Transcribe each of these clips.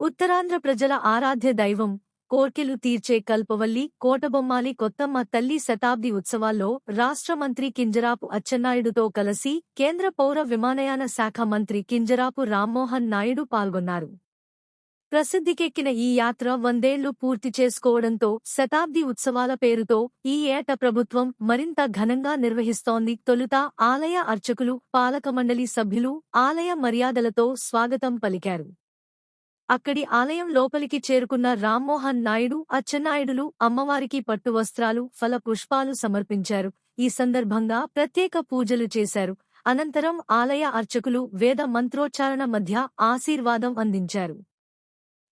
ఉత్తరాంధ్ర ప్రజల ఆరాధ్య దైవం కోర్కెలు తీర్చే కల్పవల్లి కోటబొమ్మాలి కొత్తమ్మ తల్లి శతాబ్ది ఉత్సవాల్లో రాష్ట్ర మంత్రి కింజరాపు అచ్చెన్నాయుడుతో కలిసి కేంద్ర పౌర విమానయాన శాఖ మంత్రి కింజరాపు రామ్మోహన్ నాయుడు పాల్గొన్నారు. ప్రసిద్ధికెక్కిన ఈ యాత్ర వందేళ్ళు పూర్తి చేసుకోవడంతో శతాబ్ది ఉత్సవాల పేరుతో ఈ ఏట ప్రభుత్వం మరింత ఘనంగా నిర్వహిస్తోంది తొలుత ఆలయ అర్చకులు పాలకమండలి సభ్యులు ఆలయ మర్యాదలతో స్వాగతం పలికారు. అక్కడి ఆలయం లోపలికి చేరుకున్న రామ్మోహన్ నాయుడు అచ్చెన్నాయుడులు అమ్మవారికి పట్టు వస్త్రాలు ఫల పుష్పాలు సమర్పించారు. ఈ సందర్భంగా ప్రత్యేక పూజలు చేశారు. అనంతరం ఆలయ అర్చకులు వేద మంత్రోచ్చారణ మధ్య ఆశీర్వాదం అందించారు.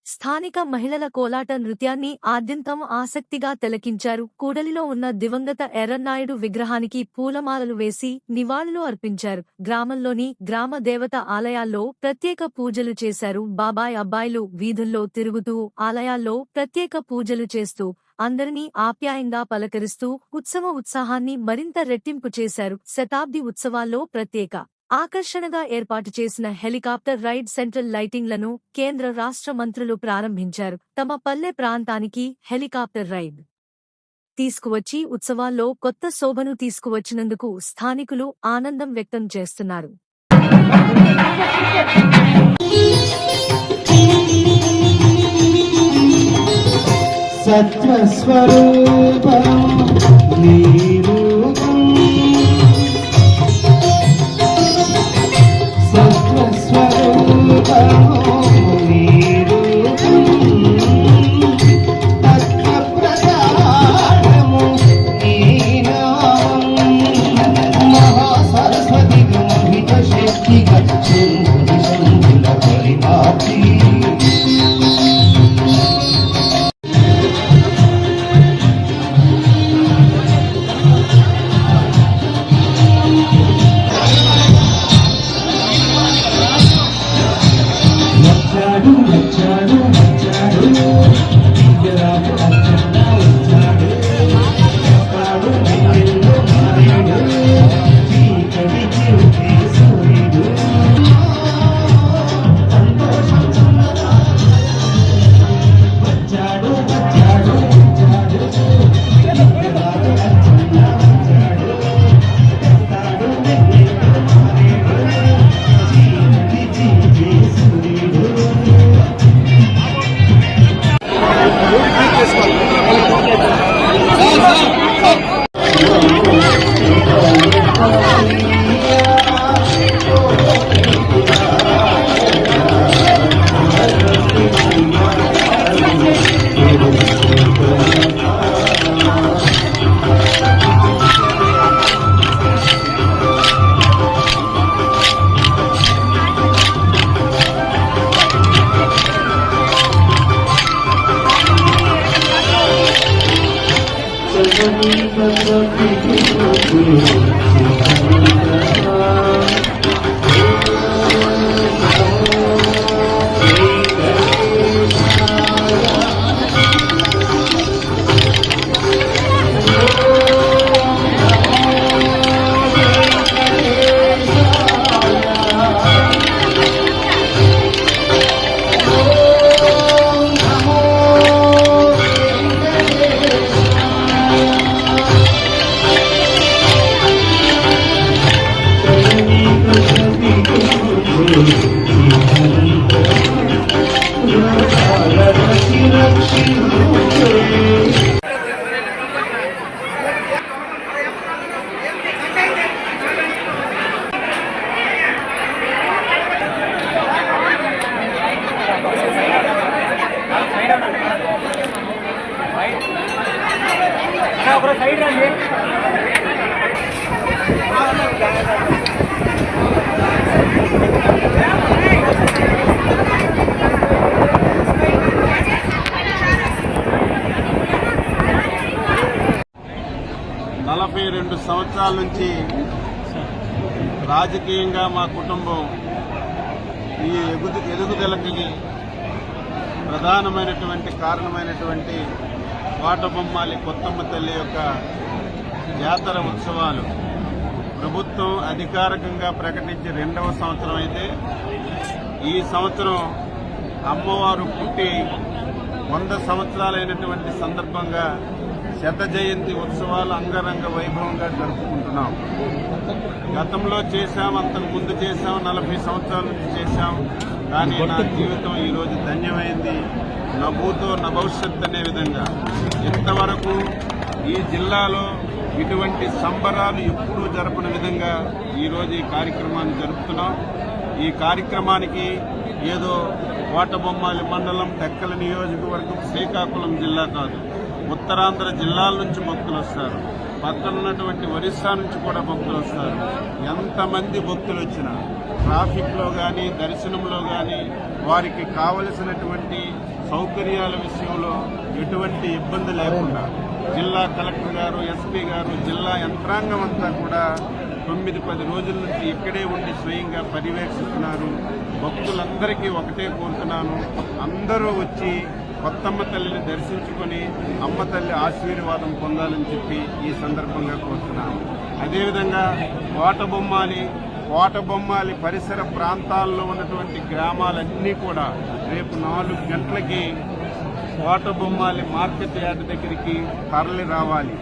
స్థానిక మహిళల కోలాట నృత్యాన్ని ఆద్యంతం ఆసక్తిగా తిలకించారు. కూడలిలో ఉన్న దివంగత ఎర్రన్నాయుడు విగ్రహానికి పూలమాలలు వేసి నివాళులు అర్పించారు. గ్రామంలోని గ్రామ దేవత ఆలయాల్లో ప్రత్యేక పూజలు చేశారు. బాబాయ్ అబ్బాయిలు వీధుల్లో తిరుగుతూ ఆలయాల్లో ప్రత్యేక పూజలు చేస్తూ అందరినీ ఆప్యాయంగా పలకరిస్తూ ఉత్సవ ఉత్సాహాన్ని మరింత రెట్టింపు చేశారు. శతాబ్ది ఉత్సవాల్లో ప్రత్యేక ఆకర్షణగా ఏర్పాటు చేసిన హెలికాప్టర్ రైడ్ సెంట్రల్ లైటింగ్లను కేంద్ర రాష్ట్ర మంత్రులు ప్రారంభించారు. తమ పల్లె ప్రాంతానికి హెలికాప్టర్ రైడ్ తీసుకువచ్చి ఉత్సవాల్లో కొత్త శోభను తీసుకువచ్చినందుకు స్థానికులు ఆనందం వ్యక్తం చేస్తున్నారు. సత్వస్వరూపం సత్వస్వరూపం నీరూపం నలభై సంవత్సరాల నుంచి రాజకీయంగా మా కుటుంబం ఈ ఎగుదు ఎదుగుదలకి ప్రధానమైనటువంటి కారణమైనటువంటి కోటబొమ్మాలి కొత్తమ్మ తల్లి యొక్క జాతర ఉత్సవాలు ప్రభుత్వం అధికారికంగా ప్రకటించి రెండవ సంవత్సరం అయితే ఈ సంవత్సరం అమ్మవారు పుట్టి వంద సంవత్సరాలైనటువంటి సందర్భంగా శత జయంతి ఉత్సవాలు అంగరంగ వైభవంగా జరుపుకుంటున్నాం. గతంలో చేశాం అంతకు ముందు చేశాం నలభై సంవత్సరాల నుంచి చేశాం. కానీ నా జీవితం ఈరోజు ధన్యమైంది. నవ్వుతో నా భవిష్యత్ అనే విధంగా. ఇంతవరకు ఈ జిల్లాలో ఇటువంటి సంబరాలు ఎప్పుడూ జరపని విధంగా ఈరోజు ఈ కార్యక్రమాన్ని జరుపుతున్నాం. ఈ కార్యక్రమానికి ఏదో కోటబొమ్మాలి మండలం టెక్కల నియోజకవర్గం శ్రీకాకుళం జిల్లా కాదు. ఉత్తరాంధ్ర జిల్లాల నుంచి భక్తులు వస్తారు. పక్కన ఉన్నటువంటి ఒరిస్సా నుంచి కూడా భక్తులు వస్తారు. ఎంతమంది భక్తులు వచ్చినా ట్రాఫిక్లో కానీ దర్శనంలో కానీ వారికి కావలసినటువంటి సౌకర్యాల విషయంలో ఎటువంటి ఇబ్బంది లేకుండా జిల్లా కలెక్టర్ గారు ఎస్పీ గారు జిల్లా యంత్రాంగం అంతా కూడా తొమ్మిది పది రోజుల నుంచి ఇక్కడే ఉండి స్వయంగా పర్యవేక్షిస్తున్నారు. భక్తులందరికీ ఒకటే కోరుతున్నాను. అందరూ వచ్చి కొత్తమ్మ తల్లిని దర్శించుకొని అమ్మ తల్లి ఆశీర్వాదం పొందాలని చెప్పి ఈ సందర్భంగా కోరుతున్నాను అదేవిధంగా కోటబొమ్మాలి కోటబొమ్మాలి పరిసర ప్రాంతాల్లో ఉన్నటువంటి గ్రామాలన్నీ కూడా రేపు నాలుగు గంటలకి కోటబొమ్మాలి మార్కెట్ యార్డ్ దగ్గరికి తరలి రావాలి.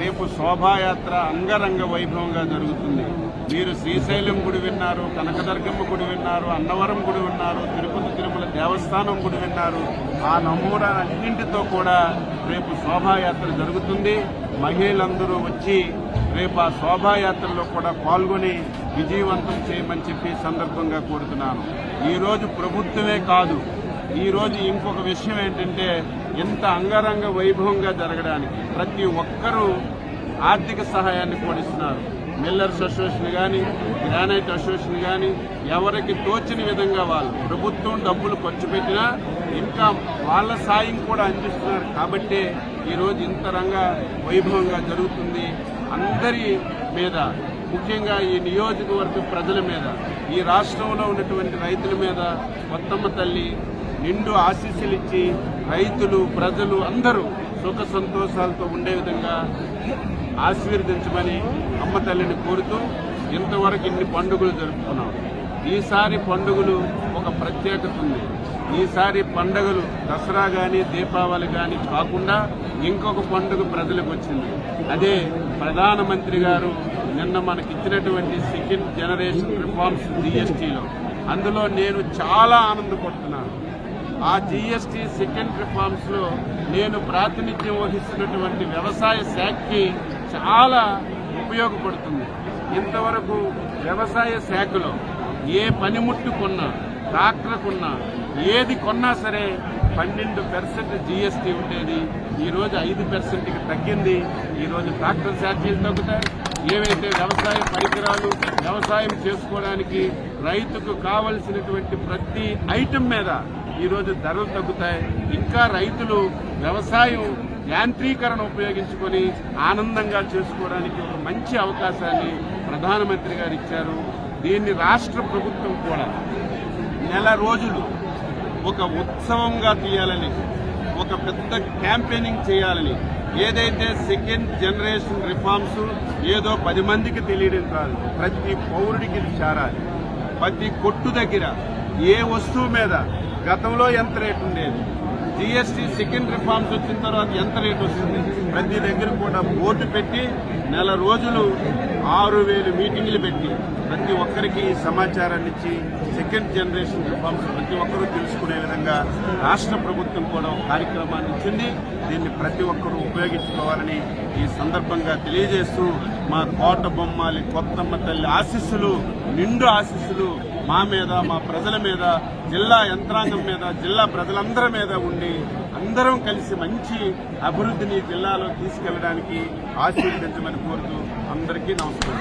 రేపు శోభాయాత్ర అంగరంగ వైభవంగా జరుగుతుంది. మీరు శ్రీశైలం గుడి విన్నారు కనకదుర్గమ్మ గుడి విన్నారు అన్నవరం గుడి విన్నారు తిరుపతి తిరుమల దేవస్థానం గుడి విన్నారు. ఆ నమూనాలన్నింటితో కూడా రేపు శోభాయాత్ర జరుగుతుంది. మహిళలందరూ వచ్చి రేపు ఆ శోభాయాత్రలో కూడా పాల్గొని విజయవంతం చేయమని చెప్పి సందర్భంగా కోరుతున్నాను. ఈరోజు ప్రభుత్వమే కాదు ఈరోజు ఇంకొక విషయం ఏంటంటే ఇంత అంగరంగ వైభవంగా జరగడానికి ప్రతి ఒక్కరూ ఆర్థిక సహాయాన్ని కోడిస్తున్నారు మిల్లర్స్ అసోసియేషన్ కానీ గ్రానైట్ అసోసియేషన్ కానీ ఎవరికి తోచిన విధంగా వాళ్ళు ప్రభుత్వం డబ్బులు ఖర్చు పెట్టినా ఇంకా వాళ్ళ సాయం కూడా అందిస్తున్నారు. కాబట్టి ఈరోజు ఇంత రంగ వైభవంగా జరుగుతుంది. అందరి మీద ముఖ్యంగా ఈ నియోజకవర్గ ప్రజల మీద ఈ రాష్ట్రంలో ఉన్నటువంటి రైతుల మీద కొత్తమ్మ తల్లి నిండు ఆశీస్సులు ఇచ్చి రైతులు ప్రజలు అందరూ సుఖ సంతోషాలతో ఉండే విధంగా ఆశీర్వదించమని అమ్మ తల్లిని కోరుతూ ఇంతవరకు ఇన్ని పండుగలు జరుపుకున్నాం. ఈసారి పండుగలు ఒక ప్రత్యేకత ఉంది. ఈసారి పండుగలు దసరా కానీ దీపావళి కానీ కాకుండా ఇంకొక పండుగ ప్రజలకు వచ్చింది. అదే ప్రధానమంత్రి గారు నిన్న మనకి ఇచ్చినటువంటి సెకండ్ జనరేషన్ రిఫార్మ్స్ జిఎస్టీలో అందులో నేను చాలా ఆనందపడుతున్నాను. ఆ జీఎస్టీ సెకండ్ రిఫార్మ్స్లో నేను ప్రాతినిధ్యం వహిస్తున్నటువంటి వ్యవసాయ శాఖకి చాలా ఉపయోగపడుతుంది. ఇంతవరకు వ్యవసాయ శాఖలో ఏ పనిముట్టు కొన్నా ట్రాక్టర్ కొన్నా ఏది కొన్నా సరే పన్నెండు పర్సెంట్ జీఎస్టీ ఉండేది. ఈరోజు ఐదు పర్సెంట్కి తగ్గింది. ఈరోజు ట్రాక్టర్ ఛార్జీలు తగ్గుతాయి. ఏవైతే వ్యవసాయ పరికరాలు వ్యవసాయం చేసుకోవడానికి రైతుకు కావలసినటువంటి ప్రతి ఐటెం మీద ఈరోజు ధరలు తగ్గుతాయి. ఇంకా రైతులు వ్యవసాయం యాంత్రీకరణ ఉపయోగించుకొని ఆనందంగా చేసుకోవడానికి ఒక మంచి అవకాశాన్ని ప్రధానమంత్రి గారు ఇచ్చారు. దీన్ని రాష్ట్ర ప్రభుత్వం కూడా నెల రోజులు ఒక ఉత్సవంగా తీయాలని ఒక పెద్ద క్యాంపెయినింగ్ చేయాలని ఏదైతే సెకండ్ జనరేషన్ రిఫార్మ్స్ ఏదో పది మందికి తెలియడం కాదు ప్రతి పౌరుడికి చేరాలి. ప్రతి కొట్టు దగ్గర ఏ వస్తువు మీద గతంలో ఎంత రేటు ఉండేది? జీఎస్టీ సెకండ్ రిఫార్మ్స్ వచ్చిన తర్వాత ఎంత రేట్ వస్తుంది? ప్రతి దగ్గర కూడా బోర్డు పెట్టి నెల రోజులు ఆరు వేలు మీటింగ్లు పెట్టి ప్రతి ఒక్కరికి సమాచారాన్ని ఇచ్చి సెకండ్ జనరేషన్ రిఫార్మ్స్ ప్రతి ఒక్కరూ తెలుసుకునే విధంగా రాష్ట్ర ప్రభుత్వం కూడా కార్యక్రమాన్ని ఇచ్చింది. దీన్ని ప్రతి ఒక్కరూ ఉపయోగించుకోవాలని ఈ సందర్భంగా తెలియజేస్తూ మా కోట బొమ్మాలి కొత్తమ్మ తల్లి ఆశీస్సులు నిండు ఆశీస్సులు మా మీద మా ప్రజల మీద జిల్లా యంత్రాంగం మీద జిల్లా ప్రజలందరి మీద ఉండి అందరం కలిసి మంచి అభివృద్ధిని జిల్లాలో తీసుకెళ్ళడానికి ఆశీర్వదించమని కోరుతూ అందరికీ నమస్కారం.